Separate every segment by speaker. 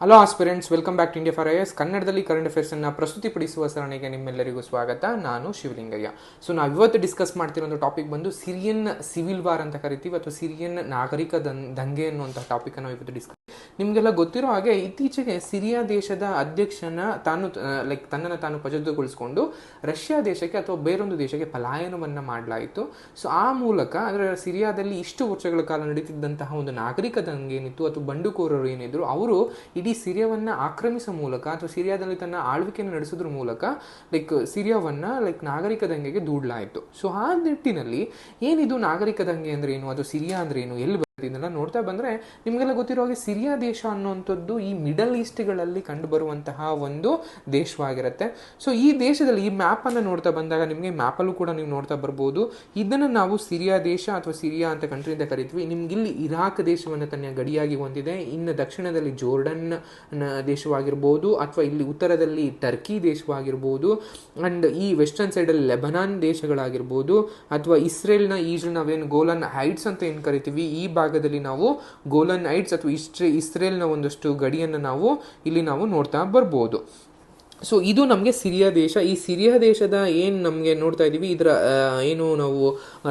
Speaker 1: Hello aspirants welcome back to India for IAS ಕನ್ನಡದಲ್ಲಿ current affairs ಅನ್ನ ಪ್ರಸ್ತುತಿಪಡಿಸುವ ಸರಣಿಗೆ ನಿಮ್ಮೆಲ್ಲರಿಗೂ ಸ್ವಾಗತ. ನಾನು ಶಿವಲಿಂಗಯ್ಯ. ಸೊ ನಾವು ಇವತ್ತು ಡಿಸ್ಕಸ್ ಮಾಡ್ತಿರೋ ಒಂದು ಟಾಪಿಕ್ ಬಂದು ಸಿರಿಯನ್ ಸಿವಿಲ್ ವಾರ್ ಅಂತ ಕರಿತೀವಿ ಅಥವಾ ಸಿರಿಯನ್ ನಾಗರಿಕ ದಂ ದಂಗೆ ಅನ್ನುವಂಥ ಟಾಪಿಕ್ ನಾವು ಇವತ್ತು ಡಿಸ್ಕಸ್ ನಿಮಗೆಲ್ಲ ಗೊತ್ತಿರೋ ಹಾಗೆ ಇತ್ತೀಚೆಗೆ ಸಿರಿಯಾ ದೇಶದ ಅಧ್ಯಕ್ಷನ ತಾನು ಲೈಕ್ ತನ್ನನ್ನು ತಾನು ಪಜದ್ದುಗೊಳಿಸಿಕೊಂಡು ರಷ್ಯಾ ದೇಶಕ್ಕೆ ಅಥವಾ ಬೇರೊಂದು ದೇಶಕ್ಕೆ ಪಲಾಯನವನ್ನ ಮಾಡಲಾಯಿತು. ಸೊ ಆ ಮೂಲಕ ಅಂದರೆ ಸಿರಿಯಾದಲ್ಲಿ ಇಷ್ಟು ವರ್ಷಗಳ ಕಾಲ ನಡೀತಿದ್ದಂತಹ ಒಂದು ನಾಗರಿಕ ದಂಗೆ ಏನಿತ್ತು ಅಥವಾ ಬಂಡುಕೋರರು ಏನಿದ್ರು, ಅವರು ಇಡೀ ಸಿರಿಯಾವನ್ನು ಆಕ್ರಮಿಸುವ ಮೂಲಕ ಅಥವಾ ಸಿರಿಯಾದಲ್ಲಿ ತನ್ನ ಆಳ್ವಿಕೆಯನ್ನು ನಡೆಸೋದ್ರ ಮೂಲಕ ಲೈಕ್ ಸಿರಿಯಾವನ್ನು ಲೈಕ್ ನಾಗರಿಕ ದಂಗೆಗೆ ದೂಡಲಾಯಿತು. ಸೊ ಆ ನಿಟ್ಟಿನಲ್ಲಿ ಏನಿದು ನಾಗರಿಕ ದಂಗೆ ಅಂದ್ರೆ ಏನು? ಅದು ಸಿರಿಯಾ ಅಂದ್ರೆ ಏನು? ಎಲ್ಲಿ ಇದನ್ನೆಲ್ಲ ನೋಡ್ತಾ ಬಂದ್ರೆ ನಿಮಗೆಲ್ಲ ಗೊತ್ತಿರೋ ಹಾಗೆ ಸಿರಿಯಾ ದೇಶ ಅನ್ನುವಂಥದ್ದು ಈ ಮಿಡಲ್ ಈಸ್ಟ್ಗಳಲ್ಲಿ ಕಂಡು ಬರುವಂತಹ ಒಂದು ದೇಶವಾಗಿರುತ್ತೆ. ಸೊ ಈ ದೇಶದಲ್ಲಿ ಈ ಮ್ಯಾಪ್ ಅನ್ನ ನೋಡ್ತಾ ಬಂದಾಗ ನಿಮಗೆ ಮ್ಯಾಪಲ್ಲೂ ಕೂಡ ನೀವು ನೋಡ್ತಾ ಬರ್ಬೋದು. ಇದನ್ನ ನಾವು ಸಿರಿಯಾ ದೇಶ ಅಥವಾ ಸಿರಿಯಾ ಅಂತ ಕಂಟ್ರಿಯಿಂದ ಕರಿತೀವಿ. ನಿಮ್ಗೆ ಇಲ್ಲಿ ಇರಾಕ್ ದೇಶವನ್ನು ತನ್ನ ಗಡಿಯಾಗಿ ಹೊಂದಿದೆ. ಇನ್ನು ದಕ್ಷಿಣದಲ್ಲಿ ಜೋರ್ಡನ್ ದೇಶವಾಗಿರ್ಬೋದು ಅಥವಾ ಇಲ್ಲಿ ಉತ್ತರದಲ್ಲಿ ಟರ್ಕಿ ದೇಶವಾಗಿರ್ಬೋದು. ಅಂಡ್ ಈ ವೆಸ್ಟರ್ನ್ ಸೈಡಲ್ಲಿ ಲೆಬನಾನ್ ದೇಶಗಳಾಗಿರ್ಬೋದು. ಅಥವಾ ಇಸ್ರೇಲ್ನ ಈಜು ನಾವೇನು ಗೋಲನ್ ಹೈಟ್ಸ್ ಅಂತ ಏನು ಕರಿತೀವಿ? ಈ ಭಾಗದಲ್ಲಿ ನಾವು ಗೋಲನ್ ಐಟ್ಸ್ ಅಥವಾ ಇಸ್ರೇ ಇಸ್ರೇಲ್ನ ಒಂದಷ್ಟು ಗಡಿಯನ್ನು ನಾವು ಇಲ್ಲಿ ನಾವು ನೋಡ್ತಾ ಬರ್ಬೋದು. ಸೊ ಇದು ನಮಗೆ ಸಿರಿಯಾ ದೇಶ. ಈ ಸಿರಿಯಾ ದೇಶದ ಏನು ನಮಗೆ ನೋಡ್ತಾ ಇದ್ದೀವಿ ಇದರ ಏನು ನಾವು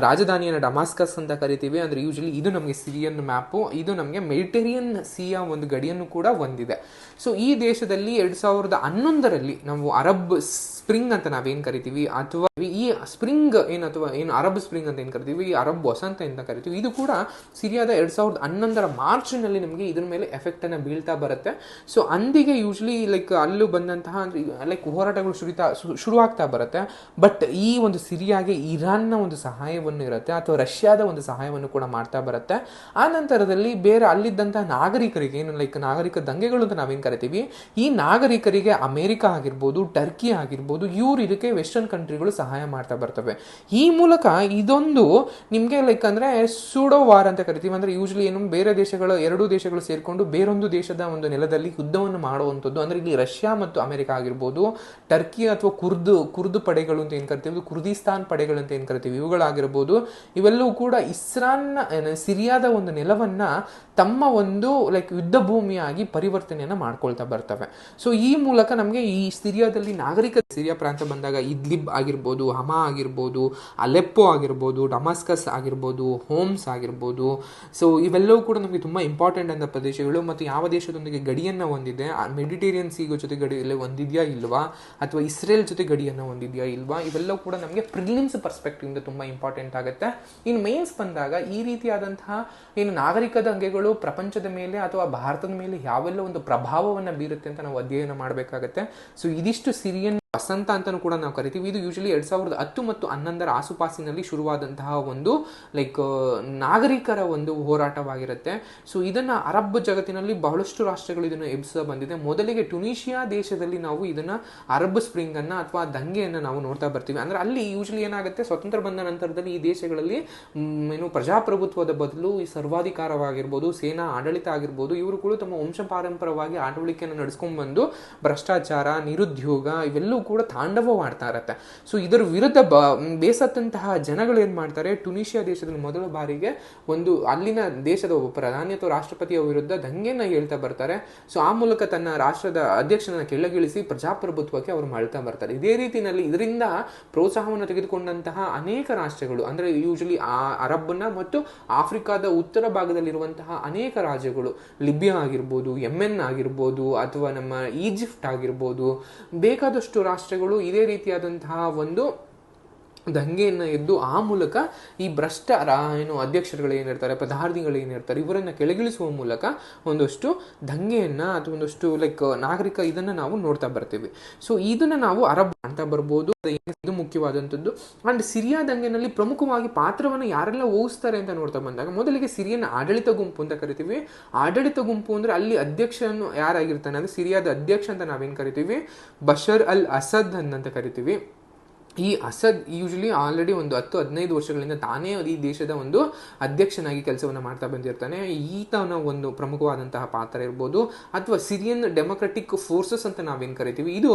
Speaker 1: ರಾಜಧಾನಿಯನ್ನು ಡಮಾಸ್ಕಸ್ ಅಂತ ಕರಿತೀವಿ, ಅಂದರೆ ಯೂಶಲಿ ಇದು ನಮಗೆ ಸಿರಿಯನ್ ಮ್ಯಾಪು, ಇದು ನಮಗೆ ಮೆಡಿಟೇರಿಯನ್ ಸಿಯ ಒಂದು ಗಡಿಯನ್ನು ಕೂಡ ಹೊಂದಿದೆ. ಸೊ ಈ ದೇಶದಲ್ಲಿ ಎರಡು ಸಾವಿರದ ಹನ್ನೊಂದರಲ್ಲಿ ನಾವು ಅರಬ್ ಸ್ಪ್ರಿಂಗ್ ಅಂತ ನಾವೇನು ಕರಿತೀವಿ, ಅಥವಾ ಈ ಸ್ಪ್ರಿಂಗ್ ಏನು, ಅಥವಾ ಏನು ಅರಬ್ ಸ್ಪ್ರಿಂಗ್ ಅಂತ ಏನು ಕರಿತೀವಿ, ಈ ಅರಬ್ ವಸಂತ ಅಂತ ಕರಿತೀವಿ, ಇದು ಕೂಡ ಸಿರಿಯಾದ ಎರಡು ಸಾವಿರದ ಹನ್ನೊಂದರ ಮಾರ್ಚ್ನಲ್ಲಿ ನಮಗೆ ಇದ್ರ ಮೇಲೆ ಎಫೆಕ್ಟನ್ನು ಬೀಳ್ತಾ ಬರುತ್ತೆ. ಸೊ ಅಂದಿಗೆ ಯೂಶ್ವಲಿ ಲೈಕ್ ಅಲ್ಲೂ ಬಂದಂತಹ ಲೈಕ್ ಹೋರಾಟಗಳು ಶುರಿತಾ ಶುರುವಾಗ್ತಾ ಬರುತ್ತೆ. ಬಟ್ ಈ ಒಂದು ಸಿರಿಯಾಗೆ ಇರಾನ್ನ ಒಂದು ಸಹಾಯವನ್ನು ಇರುತ್ತೆ ಅಥವಾ ರಷ್ಯಾದ ಒಂದು ಸಹಾಯವನ್ನು ಕೂಡ ಮಾಡ್ತಾ ಬರುತ್ತೆ. ಆ ನಂತರದಲ್ಲಿ ಬೇರೆ ಅಲ್ಲಿದ್ದಂಥ ನಾಗರಿಕರಿಗೆ, ಏನು ಲೈಕ್ ನಾಗರಿಕ ದಂಗೆಗಳು ಅಂತ ನಾವೇನು ಕರಿತೀವಿ? ಈ ನಾಗರಿಕರಿಗೆ ಅಮೇರಿಕ ಆಗಿರ್ಬೋದು, ಟರ್ಕಿ ಆಗಿರ್ಬೋದು, ಇವ್ರು ಇದಕ್ಕೆ ವೆಸ್ಟರ್ನ್ ಕಂಟ್ರಿಗಳು ಸಹಾಯ ಮಾಡ್ತಾ ಬರ್ತವೆ. ಈ ಮೂಲಕ ಇದೊಂದು ನಿಮಗೆ ಲೈಕ್ ಅಂದರೆ ಸೂಡೋ ವಾರ್ ಅಂತ ಕರಿತೀವಿ. ಅಂದ್ರೆ ಯೂಶಲಿ ಏನು ಬೇರೆ ದೇಶಗಳು ಎರಡೂ ದೇಶಗಳು ಸೇರಿಕೊಂಡು ಬೇರೊಂದು ದೇಶದ ಒಂದು ನೆಲದಲ್ಲಿ ಯುದ್ಧವನ್ನು ಮಾಡುವಂಥದ್ದು. ಅಂದರೆ ಇಲ್ಲಿ ರಷ್ಯಾ ಮತ್ತು ಅಮೆರಿಕ ಆಗಿರ್ಬೋದು, ಟರ್ಕಿ ಅಥವಾ ಕುರ್ದು ಕುರ್ದು ಪಡೆಗಳು ಅಂತ ಏನು ಕರಿತೀವಿ? ಕುರ್ದಿಸ್ತಾನ್ ಪಡೆಗಳು ಅಂತ ಏನು ಕರಿತೀವಿ? ಇವುಗಳಾಗಿರ್ಬೋದು. ಇವೆಲ್ಲವೂ ಕೂಡ ಇಸ್ರಾನ್ ಸಿರಿಯಾದ ಒಂದು ನೆಲವನ್ನ ತಮ್ಮ ಒಂದು ಲೈಕ್ ಯುದ್ಧ ಭೂಮಿಯಾಗಿ ಪರಿವರ್ತನೆಯನ್ನ ಮಾಡ್ಕೊಳ್ತಾ ಬರ್ತವೆ. ಸೊ ಈ ಮೂಲಕ ನಮಗೆ ಈ ಸಿರಿಯಾದಲ್ಲಿ ನಾಗರಿಕ ಸಿರಿಯಾ ಪ್ರಾಂತ ಬಂದಾಗ ಇದ್ಲಿಬ್ ಆಗಿರ್ಬೋದು, ಹಮಾ ಆಗಿರ್ಬೋದು, ಅಲೆಪ್ಪೋ ಆಗಿರ್ಬೋದು, ಡಮಾಸ್ಕಸ್ ಆಗಿರ್ಬೋದು, ಹೋಮ್ಸ್ ಆಗಿರ್ಬೋದು. ಸೊ ಇವೆಲ್ಲವೂ ಕೂಡ ನಮಗೆ ತುಂಬ ಇಂಪಾರ್ಟೆಂಟ್ ಅಂತ ಪ್ರದೇಶಗಳು. ಮತ್ತು ಯಾವ ದೇಶದೊಂದಿಗೆ ಗಡಿಯನ್ನು ಹೊಂದಿದೆ ಮೆಡಿಟೇರಿಯನ್ ಸೀಗೋ ಜೊತೆ ಗಡಿಯಲ್ಲಿ ಹೊಂದಿದೆಯಾ ಇಲ್ವಾ? ಅಥವಾ ಇಸ್ರೇಲ್ ಜೊತೆ ಗಡಿಯನ್ನು ಹೊಂದಿದೆಯಾ ಇಲ್ವಾ? ಇವೆಲ್ಲವೂ ಕೂಡ ನಮಗೆ ಪ್ರಿಲಿಮ್ಸ್ ಪರ್ಸ್ಪೆಕ್ಟಿವ್ ಇಂದ ತುಂಬ ಇಂಪಾರ್ಟೆಂಟ್ ಆಗುತ್ತೆ. ಇನ್ನು ಮೇನ್ಸ್ ಬಂದಾಗ ಈ ರೀತಿಯಾದಂತಹ ಏನು ನಾಗರಿಕ ದಂಗೆಗಳು ಪ್ರಪಂಚದ ಮೇಲೆ ಅಥವಾ ಭಾರತದ ಮೇಲೆ ಯಾವೆಲ್ಲ ಒಂದು ಪ್ರಭಾವವನ್ನು ಬೀರುತ್ತೆ ಅಂತ ನಾವು ಅಧ್ಯಯನ ಮಾಡಬೇಕಾಗತ್ತೆ. ಸೊ ಇದಿಷ್ಟು ಸಿರಿಯನ್ ವಸಂತ ಅಂತಲೂ ಕೂಡ ನಾವು ಕರಿತೀವಿ. ಇದು ಯೂಶಲಿ ಎರಡ್ ಸಾವಿರದ ಹತ್ತು ಮತ್ತು ಹನ್ನೊಂದರ ಆಸುಪಾಸಿನಲ್ಲಿ ಶುರುವಾದಂತಹ ಒಂದು ಲೈಕ್ ನಾಗರಿಕರ ಒಂದು ಹೋರಾಟವಾಗಿರುತ್ತೆ. ಸೊ ಇದನ್ನ ಅರಬ್ ಜಗತ್ತಿನಲ್ಲಿ ಬಹಳಷ್ಟು ರಾಷ್ಟ್ರಗಳು ಇದನ್ನು ಎಬ್ಸ ಬಂದಿದೆ. ಮೊದಲಿಗೆ ಟುನೀಷಿಯಾ ದೇಶದಲ್ಲಿ ನಾವು ಇದನ್ನ ಅರಬ್ ಸ್ಪ್ರಿಂಗ್ ಅನ್ನ ಅಥವಾ ದಂಗೆಯನ್ನ ನಾವು ನೋಡ್ತಾ ಬರ್ತೀವಿ. ಅಂದ್ರೆ ಅಲ್ಲಿ ಯೂಶಲಿ ಏನಾಗುತ್ತೆ, ಸ್ವತಂತ್ರ ಬಂದ ನಂತರದಲ್ಲಿ ಈ ದೇಶಗಳಲ್ಲಿ ಏನು ಪ್ರಜಾಪ್ರಭುತ್ವದ ಬದಲು ಈ ಸರ್ವಾಧಿಕಾರವಾಗಿರ್ಬೋದು, ಸೇನಾ ಆಡಳಿತ ಆಗಿರ್ಬೋದು, ಇವರು ಕೂಡ ತಮ್ಮ ವಂಶ ಪಾರಂಪರವಾಗಿ ಆಡಳಿಕೆಯನ್ನು ನಡೆಸ್ಕೊಂಡ್ ಬಂದು ಭ್ರಷ್ಟಾಚಾರ, ನಿರುದ್ಯೋಗ ಇವೆಲ್ಲವೂ ಕೂಡ ತಾಂಡವವಾಡ್ತಾ ಇರತ್ತೆ. ಸೊ ಇದರ ವಿರುದ್ಧ ಬ ಬೇಸತ್ತಂತಹ ಜನಗಳು ಏನ್ ಮಾಡ್ತಾರೆ? ಟುನಿಷಿಯಾ ದೇಶದಲ್ಲಿ ಮೊದಲ ಬಾರಿಗೆ ಒಂದು ಅಲ್ಲಿನ ದೇಶದ ಒಬ್ಬ ಪ್ರಧಾನಿ ಅಥವಾ ರಾಷ್ಟ್ರಪತಿಯ ವಿರುದ್ಧ ದಂಗೆಯನ್ನ ಹೇಳ್ತಾ ಬರ್ತಾರೆ. ಸೊ ಆ ಮೂಲಕ ತನ್ನ ರಾಷ್ಟ್ರದ ಅಧ್ಯಕ್ಷನ ಕೆಳಗಿಳಿಸಿ ಪ್ರಜಾಪ್ರಭುತ್ವಕ್ಕೆ ಅವರು ಮಾಡ್ತಾ ಬರ್ತಾರೆ. ಇದೇ ರೀತಿಯಲ್ಲಿ ಇದರಿಂದ ಪ್ರೋತ್ಸಾಹವನ್ನು ತೆಗೆದುಕೊಂಡಂತಹ ಅನೇಕ ರಾಷ್ಟ್ರಗಳು, ಅಂದ್ರೆ ಯೂಶಲಿ ಆ ಅರಬ್ನ ಮತ್ತು ಆಫ್ರಿಕಾದ ಉತ್ತರ ಭಾಗದಲ್ಲಿರುವಂತಹ ಅನೇಕ ರಾಜ್ಯಗಳು, ಲಿಬಿಯಾ ಆಗಿರ್ಬೋದು, ಯೆಮೆನ್ ಆಗಿರ್ಬೋದು, ಅಥವಾ ನಮ್ಮ ಈಜಿಪ್ಟ್ ಆಗಿರ್ಬೋದು, ಬೇಕಾದಷ್ಟು ರಾಷ್ಟ್ರಗಳು ಇದೇ ರೀತಿಯಾದಂತಹ ಒಂದು ದಂಗೆಯನ್ನು ಎದ್ದು ಆ ಮೂಲಕ ಈ ಭ್ರಷ್ಟ ಏನು ಅಧ್ಯಕ್ಷರುಗಳು ಏನಿರ್ತಾರೆ ಪದಾರ್ಥಿಗಳು ಏನಿರ್ತಾರೆ, ಇವರನ್ನು ಕೆಳಗಿಳಿಸುವ ಮೂಲಕ ಒಂದಷ್ಟು ದಂಗೆಯನ್ನು ಅಥವಾ ಒಂದಷ್ಟು ಲೈಕ್ ನಾಗರಿಕ ಇದನ್ನು ನಾವು ನೋಡ್ತಾ ಬರ್ತೀವಿ. ಸೊ ಇದನ್ನು ನಾವು ಅರಬ್ ಅಂತ ಬರ್ಬೋದು ಇದು ಮುಖ್ಯವಾದಂಥದ್ದು. ಅಂಡ್ ಸಿರಿಯಾ ದಂಗೆನಲ್ಲಿ ಪ್ರಮುಖವಾಗಿ ಪಾತ್ರವನ್ನು ಯಾರೆಲ್ಲ ಓಹಿಸ್ತಾರೆ ಅಂತ ನೋಡ್ತಾ ಬಂದಾಗ, ಮೊದಲಿಗೆ ಸಿರಿಯನ್ ಆಡಳಿತ ಗುಂಪು ಅಂತ ಕರಿತೀವಿ. ಆಡಳಿತ ಗುಂಪು ಅಂದರೆ ಅಲ್ಲಿ ಅಧ್ಯಕ್ಷನು ಯಾರಾಗಿರ್ತಾನೆ ಅಂದರೆ ಸಿರಿಯಾದ ಅಧ್ಯಕ್ಷ ಅಂತ ನಾವೇನು ಕರಿತೀವಿ? ಬಷರ್ ಅಲ್ ಅಸದ್ ಅಂತ ಕರಿತೀವಿ. ಈ ಅಸದ್ ಯೂಶಲಿ ಆಲ್ರೆಡಿ ಒಂದು ಹತ್ತು, ಹದಿನೈದು ವರ್ಷಗಳಿಂದ ತಾನೇ ಈ ದೇಶದ ಒಂದು ಅಧ್ಯಕ್ಷನಾಗಿ ಕೆಲಸವನ್ನು ಮಾಡ್ತಾ ಬಂದಿರ್ತಾನೆ. ಈತನ ಒಂದು ಪ್ರಮುಖವಾದಂತಹ ಪಾತ್ರ ಇರ್ಬೋದು. ಅಥವಾ ಸಿರಿಯನ್ ಡೆಮೊಕ್ರೆಟಿಕ್ ಫೋರ್ಸಸ್ ಅಂತ ನಾವೇನು ಕರಿತೀವಿ? ಇದು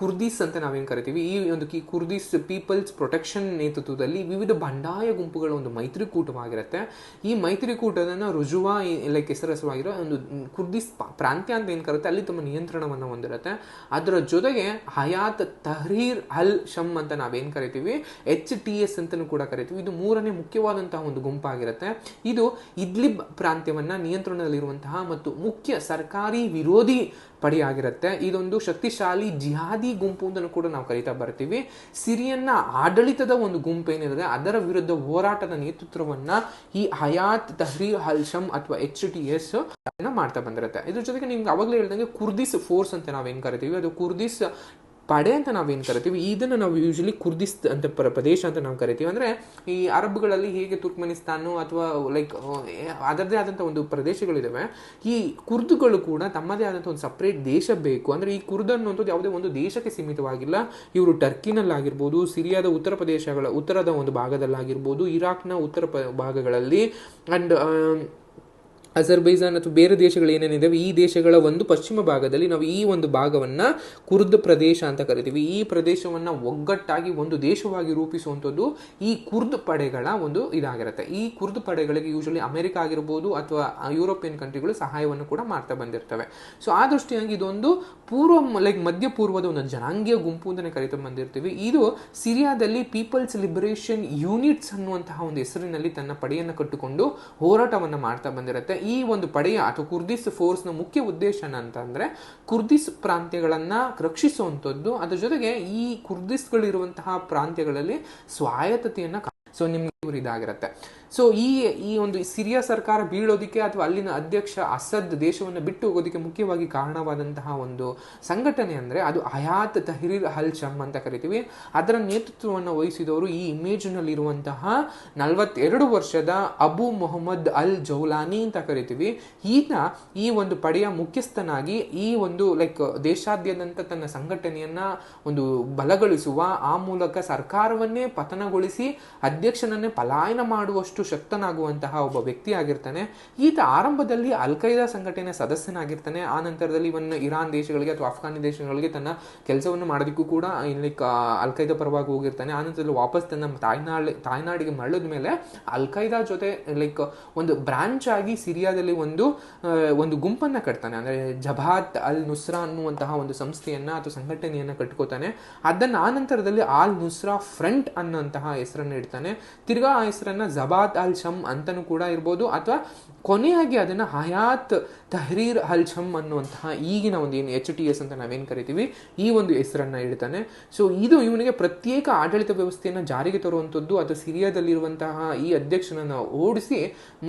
Speaker 1: ಕುರ್ದೀಸ್ ಅಂತ ನಾವೇನು ಕರಿತೀವಿ? ಈ ಒಂದು ಕಿ ಕುರ್ದೀಸ್ ಪೀಪಲ್ಸ್ ಪ್ರೊಟೆಕ್ಷನ್ ನೇತೃತ್ವದಲ್ಲಿ ವಿವಿಧ ಬಂಡಾಯ ಗುಂಪುಗಳ ಒಂದು ಮೈತ್ರಿಕೂಟವಾಗಿರುತ್ತೆ. ಈ ಮೈತ್ರಿಕೂಟದನ್ನು ರುಜುವಾ ಲೈಕ್ ಹೆಸರಸವಾಗಿರೋ ಒಂದು ಕುರ್ದಿಸ್ ಪ್ರಾಂತ್ಯ ಅಂತ ಏನು ಕರುತ್ತೆ? ಅಲ್ಲಿ ತಮ್ಮ ನಿಯಂತ್ರಣವನ್ನು ಹೊಂದಿರುತ್ತೆ. ಅದರ ಜೊತೆಗೆ ಹಯಾತ್ ತಹ್ರೀರ್ ಅಲ್ ಶಮ್ ಅಂತ ನಾವೇನು ಕರಿತೀವಿ? ಎಚ್ ಟಿ ಎಸ್ ಅಂತಲೂ ಕೂಡ ಕರಿತೀವಿ. ಇದು ಮೂರನೇ ಮುಖ್ಯವಾದಂತಹ ಒಂದು ಗುಂಪಾಗಿರುತ್ತೆ. ಇದು ಇದ್ಲಿಬ್ ಪ್ರಾಂತ್ಯವನ್ನ ನಿಯಂತ್ರಣದಲ್ಲಿರುವಂತಹ ಮತ್ತು ಮುಖ್ಯ ಸರ್ಕಾರಿ ವಿರೋಧಿ ಪಡೆಯಾಗಿರುತ್ತೆ. ಇದೊಂದು ಶಕ್ತಿಶಾಲಿ ಜಿಹಾದಿ ಗುಂಪು ಅಂತಲೂ ಕೂಡ ನಾವು ಕರಿತಾ ಬರ್ತೀವಿ. ಸಿರಿಯನ್ನ ಆಡಳಿತದ ಒಂದು ಗುಂಪು ಏನಿದೆ ಅದರ ವಿರುದ್ಧ ಹೋರಾಟದ ನೇತೃತ್ವವನ್ನ ಈ ಹಯಾತ್ ತಹ್ರಿ ಅಲ್ ಶಮ್ ಅಥವಾ ಎಚ್ ಟಿ ಎಸ್ ಮಾಡ್ತಾ ಬಂದಿರುತ್ತೆ. ಇದ್ರ ಜೊತೆಗೆ ನಿಮ್ಗೆ ಅವಾಗಲೇ ಹೇಳಿದಂಗೆ ಕುರ್ದಿಸ್ ಫೋರ್ಸ್ ಅಂತ ನಾವೇನು ಕರಿತೀವಿ? ಅದು ಕುರ್ದಿಸ್ ಪಡೆ ಅಂತ ನಾವೇನು ಕರಿತೀವಿ? ಇದನ್ನು ನಾವು ಯೂಶಲಿ ಕುರ್ದಿಸ್ ಅಂತ ಪ್ರ, ಪ್ರದೇಶ ಅಂತ ನಾವು ಕರಿತೀವಿ. ಅಂದರೆ ಈ ಅರಬ್ಗಳಲ್ಲಿ ಹೇಗೆ ತುರ್ಕ್ಮೆನಿಸ್ತಾನು ಅಥವಾ ಲೈಕ್ ಅದರದೇ ಆದಂಥ ಒಂದು ಪ್ರದೇಶಗಳಿದ್ದಾವೆ ಈ ಕುರ್ದುಗಳು ಕೂಡ ತಮ್ಮದೇ ಆದಂಥ ಒಂದು ಸಪ್ರೇಟ್ ದೇಶ ಬೇಕು. ಅಂದರೆ ಈ ಕುರ್ದು ಅನ್ನುವಂಥದ್ದು ಯಾವುದೇ ಒಂದು ದೇಶಕ್ಕೆ ಸೀಮಿತವಾಗಿಲ್ಲ. ಇವರು ಟರ್ಕಿನಲ್ಲಾಗಿರ್ಬೋದು, ಸಿರಿಯಾದ ಉತ್ತರ ಪ್ರದೇಶಗಳ, ಉತ್ತರದ ಒಂದು ಭಾಗದಲ್ಲಾಗಿರ್ಬೋದು, ಇರಾಕ್ನ ಉತ್ತರ ಭಾಗಗಳಲ್ಲಿ. ಆ್ಯಂಡ್ ಅಜರ್ಬೈಜಾನ್ ಅಥವಾ ಬೇರೆ ದೇಶಗಳು ಏನೇನಿದಾವೆ, ಈ ದೇಶಗಳ ಒಂದು ಪಶ್ಚಿಮ ಭಾಗದಲ್ಲಿ ನಾವು ಈ ಒಂದು ಭಾಗವನ್ನು ಕುರ್ದ್ ಪ್ರದೇಶ ಅಂತ ಕರಿತೀವಿ. ಈ ಪ್ರದೇಶವನ್ನು ಒಗ್ಗಟ್ಟಾಗಿ ಒಂದು ದೇಶವಾಗಿ ರೂಪಿಸುವಂಥದ್ದು ಈ ಕುರ್ದ್ ಪಡೆಗಳ ಒಂದು ಇದಾಗಿರುತ್ತೆ. ಈ ಕುರ್ದ್ ಪಡೆಗಳಿಗೆ ಯೂಶಲಿ ಅಮೆರಿಕ ಆಗಿರ್ಬೋದು ಅಥವಾ ಯುರೋಪಿಯನ್ ಕಂಟ್ರಿಗಳು ಸಹಾಯವನ್ನು ಕೂಡ ಮಾಡ್ತಾ ಬಂದಿರ್ತವೆ. ಸೊ ಆ ದೃಷ್ಟಿಯಾಗಿ ಇದೊಂದು ಪೂರ್ವ ಲೈಕ್ ಮಧ್ಯಪೂರ್ವದ ಒಂದು ಜನಾಂಗೀಯ ಗುಂಪು ಅಂತಲೇ ಕರಿತಾ ಬಂದಿರ್ತೀವಿ. ಇದು ಸಿರಿಯಾದಲ್ಲಿ ಪೀಪಲ್ಸ್ ಲಿಬರೇಷನ್ ಯೂನಿಟ್ಸ್ ಅನ್ನುವಂತಹ ಒಂದು ಹೆಸರಿನಲ್ಲಿ ತನ್ನ ಪಡೆಯನ್ನು ಕಟ್ಟಿಕೊಂಡು ಹೋರಾಟವನ್ನು ಮಾಡ್ತಾ ಬಂದಿರುತ್ತೆ. ಈ ಒಂದು ಪಡೆಯ ಅಥವಾ ಕುರ್ದಿಸ್ ಫೋರ್ಸ್ನ ಮುಖ್ಯ ಉದ್ದೇಶ ಏನಂತಂದ್ರೆ ಕುರ್ದಿಸ್ ಪ್ರಾಂತ್ಯಗಳನ್ನು ರಕ್ಷಿಸುವಂಥದ್ದು. ಅದ್ರ ಜೊತೆಗೆ ಈ ಕುರ್ದಿಸ್ಗಳಿರುವಂತಹ ಪ್ರಾಂತ್ಯಗಳಲ್ಲಿ ಸ್ವಾಯತ್ತತೆಯನ್ನು ಸೊ ನಿಮ್ಗೆ ಇದಾಗಿರುತ್ತೆ. ಸೊ ಈ ಈ ಒಂದು ಸಿರಿಯಾ ಸರ್ಕಾರ ಬೀಳೋದಕ್ಕೆ ಅಥವಾ ಅಲ್ಲಿನ ಅಧ್ಯಕ್ಷ ಅಸದ್ ದೇಶವನ್ನು ಬಿಟ್ಟು ಹೋಗೋದಕ್ಕೆ ಮುಖ್ಯವಾಗಿ ಕಾರಣವಾದಂತಹ ಒಂದು ಸಂಘಟನೆ ಅಂದರೆ ಅದು ಹಯಾತ್ ತಹರೀರ್ ಅಲ್ ಚಮ್ ಅಂತ ಕರಿತೀವಿ. ಅದರ ನೇತೃತ್ವವನ್ನು ವಹಿಸಿದವರು ಈ ಇಮೇಜ್ನಲ್ಲಿರುವಂತಹ ನಲವತ್ತೆರಡು ವರ್ಷದ ಅಬು ಮೊಹಮ್ಮದ್ ಅಲ್ ಜೌಲಾನಿ ಅಂತ ಕರಿತೀವಿ. ಈತ ಈ ಒಂದು ಪಡೆಯ ಮುಖ್ಯಸ್ಥನಾಗಿ ಈ ಒಂದು ಲೈಕ್ ದೇಶಾದ್ಯಂತ ತನ್ನ ಸಂಘಟನೆಯನ್ನ ಒಂದು ಬಲಗೊಳಿಸುವ ಆ ಮೂಲಕ ಸರ್ಕಾರವನ್ನೇ ಪತನಗೊಳಿಸಿ ಅಧ್ಯಕ್ಷನನ್ನೇ ಪಲಾಯನ ಮಾಡುವಷ್ಟು ಶಕ್ತನಾಗುವಂತಹ ಒಬ್ಬ ವ್ಯಕ್ತಿ ಆಗಿರ್ತಾನೆ. ಈತ ಆರಂಭದಲ್ಲಿ ಅಲ್ ಖೈದಾ ಸಂಘಟನೆ ಸದಸ್ಯನಾಗಿರ್ತಾನೆ. ಆ ನಂತರದಲ್ಲಿ ಇವನ್ನು ಇರಾನ್ ದೇಶಗಳಿಗೆ ಅಥವಾ ಅಫ್ಘಾನಿ ದೇಶಗಳಿಗೆ ತನ್ನ ಕೆಲಸವನ್ನು ಮಾಡೋದಕ್ಕೂ ಕೂಡ ಲೈಕ್ ಅಲ್ ಖೈದಾ ಪರವಾಗಿ ಹೋಗಿರ್ತಾನೆ. ಆ ನಂತರದಲ್ಲಿ ವಾಪಸ್ ತನ್ನ ತಾಯ್ನಾಡಿ ತಾಯ್ನಾಡಿಗೆ ಮರಳಿದ ಮೇಲೆ ಅಲ್ ಖೈದಾ ಜೊತೆ ಲೈಕ್ ಒಂದು ಬ್ರಾಂಚ್ ಆಗಿ ಸಿರಿಯಾದಲ್ಲಿ ಒಂದು ಒಂದು ಗುಂಪನ್ನು ಕಟ್ತಾನೆ. ಅಂದರೆ ಜಬಾತ್ ಅಲ್ ನುಸ್ರಾ ಅನ್ನುವಂತಹ ಒಂದು ಸಂಸ್ಥೆಯನ್ನು ಅಥವಾ ಸಂಘಟನೆಯನ್ನು ಕಟ್ಕೋತಾನೆ. ಅದನ್ನು ಆ ನಂತರದಲ್ಲಿ ಆಲ್ ನುಸ್ರಾ ಫ್ರಂಟ್ ಅನ್ನುವಂತಹ ಹೆಸರನ್ನು ಇಡ್ತಾನೆ. ತಿರ್ಗಾ ಆ ಹೆಸರನ್ನು ಜಬಾತ್ ಅಲ್ ಶಮ್ ಅಂತನೂ ಕೂಡ ಇರ್ಬೋದು. ಅಥವಾ ಕೊನೆಯಾಗಿ ಅದನ್ನ ಹಯಾತ್ ತಹರೀರ್ ಅಲ್ ಶಮ್ ಅನ್ನುವಂತಹ ಈಗಿನ ಒಂದು ಏನು ಎಚ್ ಟಿ ಎಸ್ ಅಂತ ನಾವೇನು ಕರಿತೀವಿ, ಈ ಒಂದು ಹೆಸರನ್ನು ಇಡ್ತಾನೆ. ಸೊ ಇದು ಇವನಿಗೆ ಪ್ರತ್ಯೇಕ ಆಡಳಿತ ವ್ಯವಸ್ಥೆಯನ್ನು ಜಾರಿಗೆ ತರುವಂಥದ್ದು ಅಥವಾ ಸಿರಿಯಾದಲ್ಲಿರುವಂತಹ ಈ ಅಧ್ಯಕ್ಷನನ್ನು ಓಡಿಸಿ,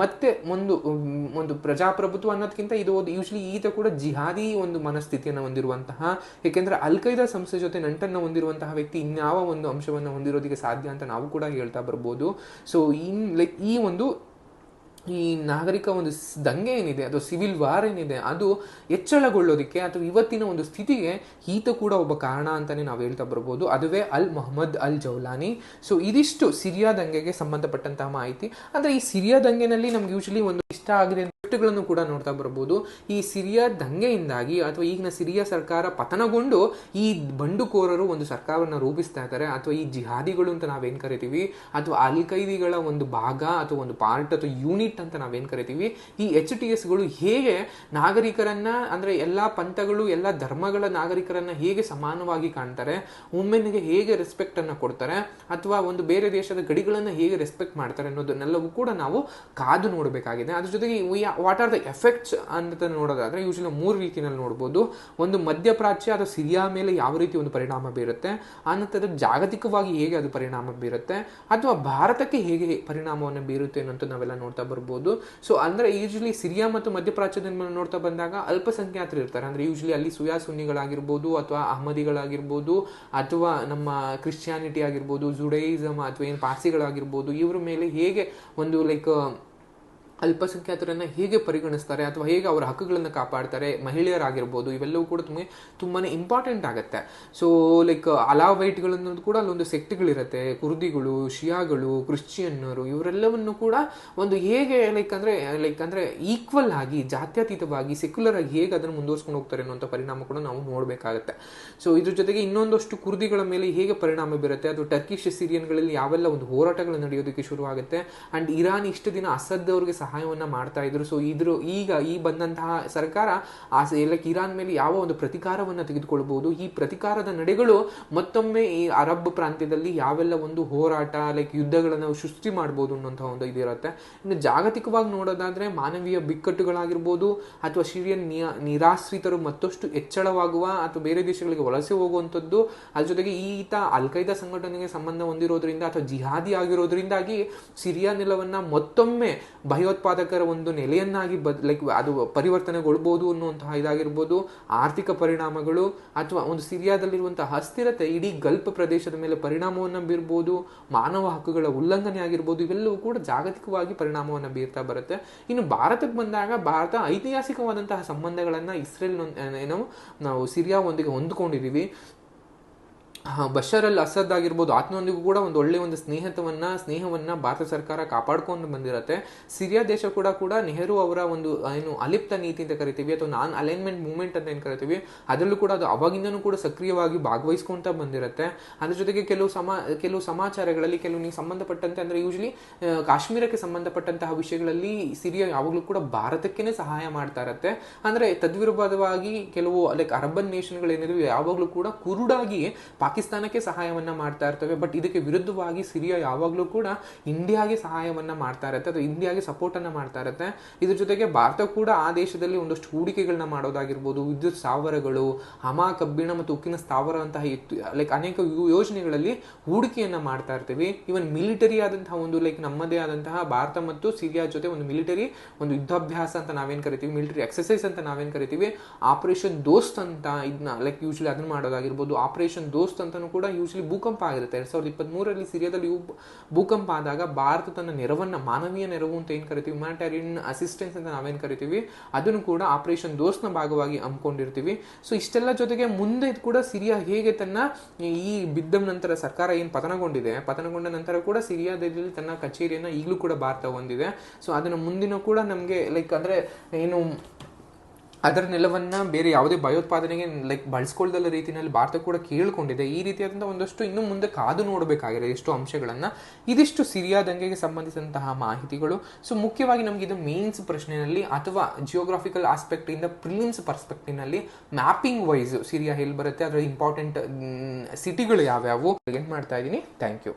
Speaker 1: ಮತ್ತೆ ಒಂದು ಒಂದು ಪ್ರಜಾಪ್ರಭುತ್ವ ಅನ್ನೋದಕ್ಕಿಂತ ಇದು ಒಂದು ಯೂಶ್ವಲಿ ಈತ ಕೂಡ ಜಿಹಾದಿ ಒಂದು ಮನಸ್ಥಿತಿಯನ್ನು ಹೊಂದಿರುವಂತಹ, ಏಕೆಂದರೆ ಅಲ್ ಖೈದಾ ಸಂಸ್ಥೆ ಜೊತೆ ನಂಟನ್ನು ಹೊಂದಿರುವಂತಹ ವ್ಯಕ್ತಿ ಇನ್ಯಾವ ಒಂದು ಅಂಶವನ್ನು ಹೊಂದಿರೋದಕ್ಕೆ ಸಾಧ್ಯ ಅಂತ ನಾವು ಕೂಡ ಹೇಳ್ತಾ ಬರ್ಬೋದು. ಸೊ ಇನ್ ಲೈಕ್ ಈ ಒಂದು ಈ ನಾಗರಿಕ ಒಂದು ದಂಗೆ ಏನಿದೆ, ಅದು ಸಿವಿಲ್ ವಾರ್ ಏನಿದೆ, ಅದು ಹೆಚ್ಚಳಗೊಳ್ಳೋದಕ್ಕೆ ಅಥವಾ ಇವತ್ತಿನ ಒಂದು ಸ್ಥಿತಿಗೆ ಈತ ಕೂಡ ಒಬ್ಬ ಕಾರಣ ಅಂತಲೇ ನಾವು ಹೇಳ್ತಾ ಬರ್ಬೋದು. ಅದುವೇ ಅಲ್ ಮೊಹಮ್ಮದ್ ಅಲ್ ಜೌಲಾನಿ. ಸೊ ಇದಿಷ್ಟು ಸಿರಿಯಾ ದಂಗೆಗೆ ಸಂಬಂಧಪಟ್ಟಂತಹ ಮಾಹಿತಿ. ಅಂದ್ರೆ ಈ ಸಿರಿಯಾ ದಂಗೆನಲ್ಲಿ ನಮ್ಗೆ ಯೂಶಲಿ ಒಂದು ಇಷ್ಟ ಆಗಿದೆ ಗಳನ್ನು ಕೂಡ ನೋಡ್ತಾ ಬರ್ಬೋದು. ಈ ಸಿರಿಯಾ ದಂಗೆಯಿಂದಾಗಿ ಅಥವಾ ಈಗಿನ ಸಿರಿಯಾ ಸರ್ಕಾರ ಪತನಗೊಂಡು ಈ ಬಂಡುಕೋರರು ಒಂದು ಸರ್ಕಾರವನ್ನು ರೂಪಿಸ್ತಾ ಇದ್ದಾರೆ. ಅಥವಾ ಈ ಜಿಹಾದಿಗಳು ಅಂತ ನಾವೇನು ಕರಿತೀವಿ? ಅಥವಾ ಅಲ್ ಕೈದಿಗಳ ಒಂದು ಭಾಗ ಅಥವಾ ಒಂದು ಪಾರ್ಟ್ ಅಥವಾ ಯೂನಿಟ್ ಅಂತ ನಾವೇನು ಕರಿತೀವಿ? ಈ ಎಚ್ ಟಿ ಎಸ್ಗಳು ಹೇಗೆ ನಾಗರಿಕರನ್ನ ಅಂದ್ರೆ ಎಲ್ಲಾ ಪಂಥಗಳು, ಎಲ್ಲ ಧರ್ಮಗಳ ನಾಗರಿಕರನ್ನ ಹೇಗೆ ಸಮಾನವಾಗಿ ಕಾಣ್ತಾರೆ? ವುಮೆನ್ಗೆ ಹೇಗೆ ರೆಸ್ಪೆಕ್ಟ್ ಅನ್ನು ಕೊಡ್ತಾರೆ? ಅಥವಾ ಒಂದು ಬೇರೆ ದೇಶದ ಗಡಿಗಳನ್ನು ಹೇಗೆ ರೆಸ್ಪೆಕ್ಟ್ ಮಾಡ್ತಾರೆ ಅನ್ನೋದನ್ನೆಲ್ಲವೂ ಕೂಡ ನಾವು ಕಾದು ನೋಡಬೇಕಾಗಿದೆ. ಅದ್ರ ಜೊತೆಗೆ ವಾಟ್ ಆರ್ ದ ಎಫೆಕ್ಟ್ಸ್ ಅಂತ ನೋಡೋದಾದರೆ ಯೂಶಲಿ ಮೂರು ರೀತಿಯಲ್ಲಿ ನೋಡ್ಬೋದು. ಒಂದು ಮಧ್ಯಪ್ರಾಚ್ಯ ಅಥವಾ ಸಿರಿಯಾ ಮೇಲೆ ಯಾವ ರೀತಿ ಒಂದು ಪರಿಣಾಮ ಬೀರುತ್ತೆ ಆನಂತರ ಜಾಗತಿಕವಾಗಿ ಹೇಗೆ ಅದು ಪರಿಣಾಮ ಬೀರುತ್ತೆ, ಅಥವಾ ಭಾರತಕ್ಕೆ ಹೇಗೆ ಪರಿಣಾಮವನ್ನು ಬೀರುತ್ತೆ ಅನ್ನೋದು ನಾವೆಲ್ಲ ನೋಡ್ತಾ ಬರ್ಬೋದು. ಸೊ ಅಂದರೆ ಯೂಶಲಿ ಸಿರಿಯಾ ಮತ್ತು ಮಧ್ಯಪ್ರಾಚ್ಯದ ಮೇಲೆ ನೋಡ್ತಾ ಬಂದಾಗ ಅಲ್ಪಸಂಖ್ಯಾತರು ಇರ್ತಾರೆ. ಅಂದರೆ ಯೂಶಲಿ ಅಲ್ಲಿ ಸುಯಾ ಸುನ್ನಿಗಳಾಗಿರ್ಬೋದು ಅಥವಾ ಅಹಮದಿಗಳಾಗಿರ್ಬೋದು ಅಥವಾ ನಮ್ಮ ಕ್ರಿಶ್ಚಿಯಾನಿಟಿ ಆಗಿರ್ಬೋದು ಜುಡೈಸಮ್ ಅಥವಾ ಏನು ಪಾರ್ಸಿಗಳಾಗಿರ್ಬೋದು, ಇವ್ರ ಮೇಲೆ ಹೇಗೆ ಒಂದು ಲೈಕ್ ಅಲ್ಪಸಂಖ್ಯಾತರನ್ನ ಹೇಗೆ ಪರಿಗಣಿಸ್ತಾರೆ ಅಥವಾ ಹೇಗೆ ಅವರ ಹಕ್ಕುಗಳನ್ನು ಕಾಪಾಡ್ತಾರೆ, ಮಹಿಳೆಯರಾಗಿರ್ಬೋದು, ಇವೆಲ್ಲವೂ ಕೂಡ ತುಂಬ ತುಂಬಾ ಇಂಪಾರ್ಟೆಂಟ್ ಆಗುತ್ತೆ. ಸೊ ಲೈಕ್ ಅಲಾವೈಟ್ಗಳನ್ನು ಕೂಡ ಅಲ್ಲೊಂದು ಸೆಕ್ಟ್ಗಳಿರುತ್ತೆ. ಕುರ್ದಿಗಳು, ಶಿಯಾಗಳು, ಕ್ರಿಶ್ಚಿಯನ್ನರು, ಇವರೆಲ್ಲವನ್ನು ಕೂಡ ಒಂದು ಹೇಗೆ ಲೈಕ್ ಅಂದರೆ ಲೈಕ್ ಅಂದರೆ ಈಕ್ವಲ್ ಆಗಿ, ಜಾತ್ಯತೀತವಾಗಿ ಸೆಕ್ಯುಲರ್ ಆಗಿ ಹೇಗೆ ಅದನ್ನು ಮುಂದುವರ್ಸ್ಕೊಂಡು ಹೋಗ್ತಾರೆ ಅನ್ನೋಂಥ ಪರಿಣಾಮ ಕೂಡ ನಾವು ನೋಡಬೇಕಾಗುತ್ತೆ. ಸೊ ಇದ್ರ ಜೊತೆಗೆ ಇನ್ನೊಂದಷ್ಟು ಕುರ್ದಿಗಳ ಮೇಲೆ ಹೇಗೆ ಪರಿಣಾಮ ಬೀರುತ್ತೆ? ಅದು ಟರ್ಕಿಶ್ ಸಿರಿಯನ್ಗಳಲ್ಲಿ ಯಾವೆಲ್ಲ ಒಂದು ಹೋರಾಟಗಳು ನಡೆಯೋದಕ್ಕೆ ಶುರುವಾಗುತ್ತೆ? ಅಂಡ್ ಇರಾನ್ ಇಷ್ಟು ದಿನ ಅಸದ್ ಅವರಿಗೆ ಸಹಾಯವನ್ನ ಮಾಡ್ತಾ ಇದ್ರು. ಸೊ ಇದ್ರ, ಈಗ ಈ ಬಂದಂತಹ ಸರ್ಕಾರ ಆ ಎಲ್ಲ ಇರಾನ್ ಮೇಲೆ ಯಾವ ಒಂದು ಪ್ರತಿಕಾರವನ್ನು ತೆಗೆದುಕೊಳ್ಬಹುದು? ಈ ಪ್ರತಿಕಾರದ ನಡೆಗಳು ಮತ್ತೊಮ್ಮೆ ಈ ಅರಬ್ ಪ್ರಾಂತ್ಯದಲ್ಲಿ ಯಾವೆಲ್ಲ ಒಂದು ಹೋರಾಟ ಲೈಕ್ ಯುದ್ಧಗಳನ್ನು ಸೃಷ್ಟಿ ಮಾಡ್ಬೋದು ಅನ್ನೋಂಥ ಒಂದು ಇದಿರುತ್ತೆ ಇನ್ನು ಜಾಗತಿಕವಾಗಿ ನೋಡೋದಾದ್ರೆ ಮಾನವೀಯ ಬಿಕ್ಕಟ್ಟುಗಳಾಗಿರ್ಬೋದು ಅಥವಾ ಸಿರಿಯನ್ ನಿರಾಶ್ರಿತರು ಮತ್ತಷ್ಟು ಹೆಚ್ಚಳವಾಗುವ ಅಥವಾ ಬೇರೆ ದೇಶಗಳಿಗೆ ವಲಸೆ ಹೋಗುವಂಥದ್ದು, ಅದ್ರ ಜೊತೆಗೆ ಈತ ಅಲ್ ಸಂಘಟನೆಗೆ ಸಂಬಂಧ ಹೊಂದಿರೋದ್ರಿಂದ ಅಥವಾ ಜಿಹಾದಿ ಆಗಿರೋದ್ರಿಂದಾಗಿ ಸಿರಿಯಾ ನೆಲವನ್ನ ಮತ್ತೊಮ್ಮೆ ಭಯೋತ್ಪಾದಕರ ಒಂದು ನೆಲೆಯನ್ನಾಗಿ ಬದ್ ಲೈಕ್ ಅದು ಪರಿವರ್ತನೆಗೊಳ್ಬೋದು ಅನ್ನುವಂತಹ ಇದಾಗಿರ್ಬೋದು, ಆರ್ಥಿಕ ಪರಿಣಾಮಗಳು ಅಥವಾ ಒಂದು ಸಿರಿಯಾದಲ್ಲಿರುವಂತಹ ಅಸ್ಥಿರತೆ ಇಡೀ ಗಲ್ಫ್ ಪ್ರದೇಶದ ಮೇಲೆ ಪರಿಣಾಮವನ್ನು ಬೀರ್ಬೋದು, ಮಾನವ ಹಕ್ಕುಗಳ ಉಲ್ಲಂಘನೆ ಆಗಿರ್ಬೋದು, ಇವೆಲ್ಲವೂ ಕೂಡ ಜಾಗತಿಕವಾಗಿ ಪರಿಣಾಮವನ್ನು ಬೀರ್ತಾ ಬರುತ್ತೆ. ಇನ್ನು ಭಾರತಕ್ಕೆ ಬಂದಾಗ ಭಾರತ ಐತಿಹಾಸಿಕವಾದಂತಹ ಸಂಬಂಧಗಳನ್ನು ಇಸ್ರೇಲ್ ಏನೋ ನಾವು ಸಿರಿಯಾವೊಂದಿಗೆ ಹೊಂದ್ಕೊಂಡಿದ್ದೀವಿ ಹಾ, ಬಶರ್ ಅಲ್ ಅಸದ್ ಆಗಿರ್ಬೋದು ಆತನೊಂದಿಗೂ ಕೂಡ ಒಂದು ಒಳ್ಳೆ ಒಂದು ಸ್ನೇಹತವನ್ನ ಸ್ನೇಹವನ್ನ ಭಾರತ ಸರ್ಕಾರ ಕಾಪಾಡ್ಕೊಂಡು ಬಂದಿರತ್ತೆ. ಸಿರಿಯಾ ದೇಶ ಕೂಡ ಕೂಡ ನೆಹರು ಅವರ ಒಂದು ಏನು ಅಲಿಪ್ತ ನೀತಿ ಅಂತ ಕರಿತೀವಿ ಅಥವಾ ನಾನ್ ಅಲೈನ್ಮೆಂಟ್ ಮೂವ್ಮೆಂಟ್ ಅಂತ ಏನು ಕರಿತೀವಿ ಅದರಲ್ಲೂ ಕೂಡ ಅದು ಅವಾಗಿಂದನೂ ಕೂಡ ಸಕ್ರಿಯವಾಗಿ ಭಾಗವಹಿಸ್ಕೊಂತ ಬಂದಿರತ್ತೆ. ಅದ್ರ ಜೊತೆಗೆ ಕೆಲವು ಸಮ ಕೆಲವು ಸಮಾಚಾರಗಳಲ್ಲಿ ಕೆಲವು ನೀವು ಸಂಬಂಧಪಟ್ಟಂತೆ ಅಂದ್ರೆ ಯೂಶ್ವಲಿ ಕಾಶ್ಮೀರಕ್ಕೆ ಸಂಬಂಧಪಟ್ಟಂತಹ ವಿಷಯಗಳಲ್ಲಿ ಸಿರಿಯಾ ಯಾವಾಗಲೂ ಕೂಡ ಭಾರತಕ್ಕೇನೆ ಸಹಾಯ ಮಾಡ್ತಾ ಇರತ್ತೆ. ಅಂದ್ರೆ ತದ್ವಿರುದ್ಧವಾಗಿ ಕೆಲವು ಲೈಕ್ ಅರಬನ್ ನೇಷನ್ಗಳೇನಿವೆ ಯಾವಾಗಲೂ ಕೂಡ ಕುರುಡಾಗಿ ಪಾಕಿಸ್ತಾನಕ್ಕೆ ಸಹಾಯವನ್ನು ಮಾಡ್ತಾ ಇರ್ತವೆ. ಬಟ್ ಇದಕ್ಕೆ ವಿರುದ್ಧವಾಗಿ ಸಿರಿಯಾ ಯಾವಾಗಲೂ ಕೂಡ ಇಂಡಿಯಾಗೆ ಸಹಾಯವನ್ನು ಮಾಡ್ತಾ ಇರುತ್ತೆ. ಅಥವಾ ಇಂಡಿಯಾಗೆ ಸಪೋರ್ಟನ್ನು ಮಾಡ್ತಾ ಇರುತ್ತೆ. ಇದ್ರ ಜೊತೆಗೆ ಭಾರತ ಕೂಡ ಆ ದೇಶದಲ್ಲಿ ಒಂದಷ್ಟು ಹೂಡಿಕೆಗಳನ್ನ ಮಾಡೋದಾಗಿರ್ಬೋದು. ವಿದ್ಯುತ್ ಸ್ಥಾವರಗಳು, ಹಮ, ಕಬ್ಬಿಣ ಮತ್ತು ಉಕ್ಕಿನ ಸ್ಥಾವರ ಅಂತಹ ಲೈಕ್ ಅನೇಕ ಯೋಜನೆಗಳಲ್ಲಿ ಹೂಡಿಕೆಯನ್ನು ಮಾಡ್ತಾ ಇರ್ತೀವಿ. ಇವನ್ ಮಿಲಿಟರಿ ಆದಂತಹ ಒಂದು ಲೈಕ್ ನಮ್ಮದೇ ಆದಂತಹ ಭಾರತ ಮತ್ತು ಸಿರಿಯಾ ಜೊತೆ ಒಂದು ಮಿಲಿಟರಿ ಒಂದು ಯುದ್ಧಾಭ್ಯಾಸ ಅಂತ ನಾವೇನು ಕರಿತೀವಿ? ಮಿಲಿಟರಿ ಎಕ್ಸರ್ಸೈಸ್ ಅಂತ ನಾವೇನು ಕರಿತೀವಿ? ಆಪರೇಷನ್ ದೋಸ್ತ್ ಅಂತ ಇದನ್ನ ಲೈಕ್ ಯೂಶಲಿ ಅದನ್ನ ಮಾಡೋದಾಗಿರ್ಬೋದು. ಆಪರೇಷನ್ ದೋಸ್ತ್ ಅಂತಾನು ಕೂಡ ಯೂಶ್ವಲಿ ಭೂಕಂಪ ಆಗಿರುತ್ತೆ. ಎರಡ್ ಸಾವಿರದ ಇಪ್ಪತ್ತ್ಮೂರರಲ್ಲಿ ಸಿರಿಯಾದಲ್ಲಿ ಭೂಕಂಪ ಆದಾಗ ಭಾರತ ತನ್ನ ನೆರವನ್ನು, ಮಾನವೀಯ ನೆರವು ಅಂತ ಏನು ಕರಿತೀವಿ? ಹ್ಯುಮ್ಯಾನಿಟೇರಿಯನ್ ಅಸಿಸ್ಟೆನ್ಸ್ ಅಂತ ನಾವೇನು ಕರಿತೀವಿ? ಅದನ್ನು ಕೂಡ ಆಪರೇಷನ್ ದೋಸ್ನ ಭಾಗವಾಗಿ ಹಮ್ಮಿಕೊಂಡಿರ್ತೀವಿ. ಸೊ ಇಷ್ಟೆಲ್ಲ ಜೊತೆಗೆ ಮುಂದೆ ಕೂಡ ಸಿರಿಯಾ ಹೇಗೆ ತನ್ನ ಈ ಬಿದ್ದ ನಂತರ ಸರ್ಕಾರ ಏನು ಪತನಗೊಂಡಿದೆ? ಪತನಗೊಂಡ ನಂತರ ಕೂಡ ಸಿರಿಯಾದಲ್ಲಿ ತನ್ನ ಕಚೇರಿಯನ್ನು ಈಗಲೂ ಕೂಡ ಭಾರತ ಹೊಂದಿದೆ. ಸೊ ಅದನ್ನು ಮುಂದಿನ ಕೂಡ ನಮಗೆ ಲೈಕ್ ಅಂದರೆ ಏನು ಅದರ ನೆಲವನ್ನ ಬೇರೆ ಯಾವುದೇ ಭಯೋತ್ಪಾದನೆಗೆ ಲೈಕ್ ಬಳಸ್ಕೊಳ್ದಲ್ಲ ರೀತಿಯಲ್ಲಿ ಭಾರತ ಕೂಡ ಕೇಳಿಕೊಂಡಿದೆ. ಈ ರೀತಿಯಾದಂಥ ಒಂದಷ್ಟು ಇನ್ನು ಮುಂದೆ ಕಾದು ನೋಡಬೇಕಾಗಿದೆ ಎಷ್ಟು ಅಂಶಗಳನ್ನ. ಇದಿಷ್ಟು ಸಿರಿಯಾ ದಂಗೆಗೆ ಸಂಬಂಧಿಸಿದಂತಹ ಮಾಹಿತಿಗಳು. ಸೊ ಮುಖ್ಯವಾಗಿ ನಮಗೆ ಇದು ಮೇನ್ಸ್ ಪ್ರಶ್ನೆಯಲ್ಲಿ ಅಥವಾ ಜಿಯೋಗ್ರಾಫಿಕಲ್ ಆಸ್ಪೆಕ್ಟ್ ಇಂದ ಪ್ರಿಲಿಮ್ಸ್ ಪರ್ಸ್ಪೆಕ್ಟಿವ್ನಲ್ಲಿ ಮ್ಯಾಪಿಂಗ್ ವೈಸ್ ಸಿರಿಯಾ ಎಲ್ಲಿ ಬರುತ್ತೆ, ಅದರ ಇಂಪಾರ್ಟೆಂಟ್ ಸಿಟಿಗಳು ಯಾವ್ಯಾವು? ಏನು ಮಾಡ್ತಾ ಇದ್ದೀನಿ. Thank you